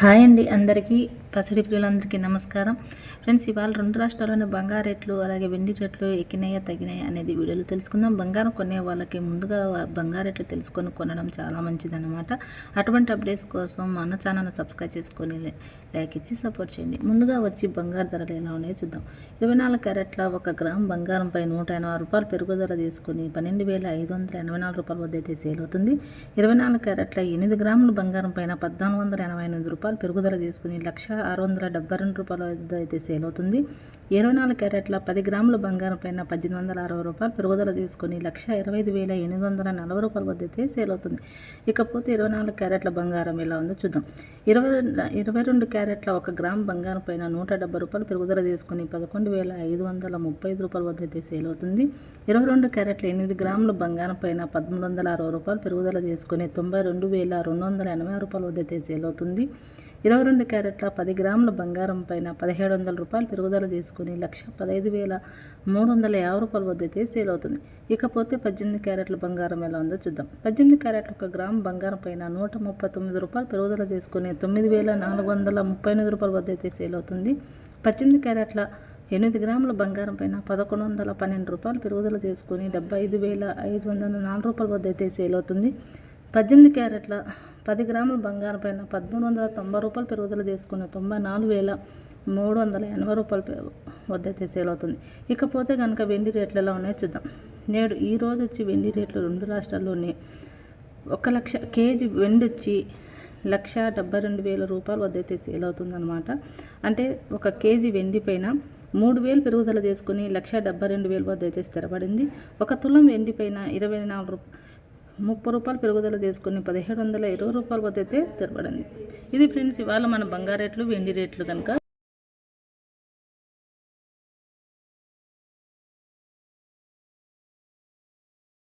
Hi అండి అందరికీ. పసిడి ప్రియులందరికీ నమస్కారం. ఫ్రెండ్స్ ఇవాళ రెండు రాష్ట్రాల్లోని బంగారు రేట్లు అలాగే వెండి రేట్లు ఎక్కినాయా తగినాయా అనేది వీడియోలో తెలుసుకుందాం. బంగారం కొనే వాళ్ళకి ముందుగా బంగారు రేట్లు తెలుసుకొని కొనడం చాలా మంచిదన్నమాట. అటువంటి అప్డేట్స్ కోసం మన ఛానల్ని సబ్స్క్రైబ్ చేసుకొని లైక్ ఇచ్చి సపోర్ట్ చేయండి. ముందుగా వచ్చి బంగారు ధరలు ఎలా ఉన్నాయో చూద్దాం. ఇరవై నాలుగు క్యారెట్ల ఒక గ్రామ్ బంగారంపై నూట ఎనభై రూపాయలు పెరుగుదల తీసుకుని పన్నెండు వేల ఐదు వందల ఎనభై నాలుగు రూపాయల వద్ద అయితే సేల్ అవుతుంది. ఇరవై నాలుగు క్యారెట్ల ఎనిమిది గ్రాముల బంగారం పైన పద్నాలుగు వందల ఎనభై ఎనిమిది రూపాయలు పెరుగుదల తీసుకుని లక్ష ఆరు వందల డెబ్బై రెండు రూపాయల వద్ద అయితే సేల్ అవుతుంది. ఇరవై నాలుగు క్యారెట్ల పది గ్రాముల బంగారం పైన పద్దెనిమిది వందల అరవై రూపాయలు పెరుగుదల తీసుకొని లక్ష ఇరవై ఐదు వేల ఎనిమిది వందల నలభై రూపాయల వద్ద అయితే సేల్ అవుతుంది. ఇకపోతే ఇరవై నాలుగు క్యారెట్ల బంగారం ఎలా ఉందో చూద్దాం. ఇరవై ఇరవై రెండు క్యారెట్ల ఒక గ్రామ్ బంగారం పైన నూట డెబ్బై రూపాయలు పెరుగుదల తీసుకొని పదకొండు వేల ఐదు వందల ముప్పై ఐదు రూపాయల వద్ద అయితే సేల్ అవుతుంది. ఇరవై రెండు క్యారెట్ల ఎనిమిది గ్రాముల బంగారం పైన పదమూడు వందల అరవై రూపాయలు పెరుగుదల చేసుకుని తొంభై రెండు వేల రెండు వందల ఎనభై రూపాయల వద్ద అయితే సేల్ అవుతుంది. ఇరవై రెండు క్యారెట్ల పది గ్రాముల బంగారం పైన పదిహేడు వందల రూపాయలు పెరుగుదల తీసుకుని లక్ష పదహైదు వేల మూడు వందల యాభై రూపాయల వద్ద అయితే సేల్ అవుతుంది. ఇకపోతే పద్దెనిమిది క్యారెట్ల బంగారం ఎలా ఉందో చూద్దాం. పద్దెనిమిది క్యారెట్ల ఒక గ్రామ్ బంగారం పైన నూట ముప్పై తొమ్మిది రూపాయలు పెరుగుదల చేసుకుని తొమ్మిది వేల నాలుగు వందల ముప్పై ఎనిమిది రూపాయల వద్ద అయితే సేల్ అవుతుంది. పద్దెనిమిది క్యారెట్ల ఎనిమిది గ్రాముల బంగారం పైన పదకొండు వందల పన్నెండు రూపాయలు పెరుగుదల చేసుకుని డెబ్బై ఐదు వేల ఐదు వందల నాలుగు రూపాయల వద్ద అయితే సేల్ అవుతుంది. పద్దెనిమిది క్యారెట్ల పది గ్రాముల బంగారం పైన పదమూడు వందల తొంభై రూపాయలు పెరుగుదల చేసుకున్న తొంభై నాలుగు వేల మూడు వందల ఎనభై రూపాయలు వద్ద అయితే సేల్ అవుతుంది. ఇకపోతే కనుక వెండి రేట్లు ఎలా ఉన్నాయో చూద్దాం. నేడు ఈ రోజు వచ్చి వెండి రేట్లు రెండు రాష్ట్రాల్లోనే ఒక లక్ష కేజీ వెండి వచ్చి లక్ష డెబ్బై రెండు వేల రూపాయలు వద్ద అయితే సేల్ అవుతుందన్నమాట. అంటే ఒక కేజీ వెండి పైన మూడు వేలు పెరుగుదల చేసుకుని లక్ష డెబ్బై రెండు వేల వద్ద అయితే స్థిరపడింది. ఒక తులం వెండి పైన ఇరవై నాలుగు ముప్పై రూపాయలు పెరుగుదల తీసుకుని పదిహేడు వందల ఇరవై రూపాయల వద్ద అయితే స్థిరపడింది ఇది ఫ్రెండ్స్ ఇవాళ మన బంగారు రేట్లు వెండి రేట్లు కనుక